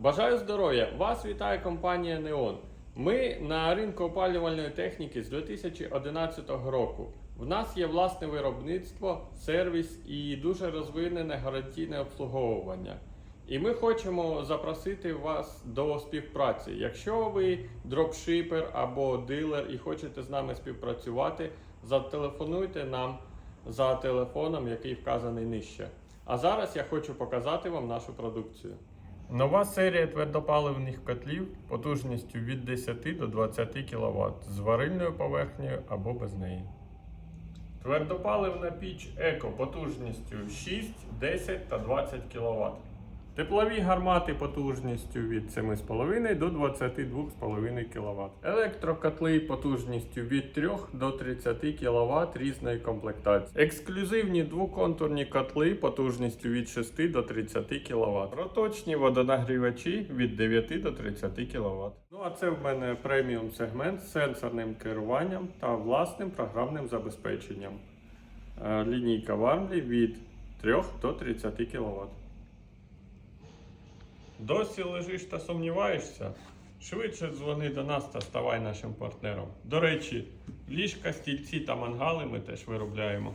Бажаю здоров'я! Вас вітає компанія Neon. Ми на ринку опалювальної техніки з 2011 року. В нас є власне виробництво, сервіс і дуже розвинене гарантійне обслуговування. І ми хочемо запросити вас до співпраці. Якщо ви дропшипер або дилер і хочете з нами співпрацювати, зателефонуйте нам за телефоном, який вказаний нижче. А зараз я хочу показати вам нашу продукцію. Нова серія твердопаливних котлів потужністю від 10 до 20 кВт з варильною поверхнею або без неї. Твердопаливна піч Еко потужністю 6, 10 та 20 кВт. Теплові гармати потужністю від 7,5 до 22,5 кВт. Електрокотли потужністю від 3 до 30 кВт різної комплектації. Ексклюзивні двоконтурні котли потужністю від 6 до 30 кВт. Проточні водонагрівачі від 9 до 30 кВт. Ну а це в мене преміум сегмент з сенсорним керуванням та власним програмним забезпеченням. Е, Лінійка Warmly від 3 до 30 кВт. Досі лежиш та сумніваєшся? Швидше дзвони до нас та ставай нашим партнером. До речі, ліжка, стільці та мангали ми теж виробляємо.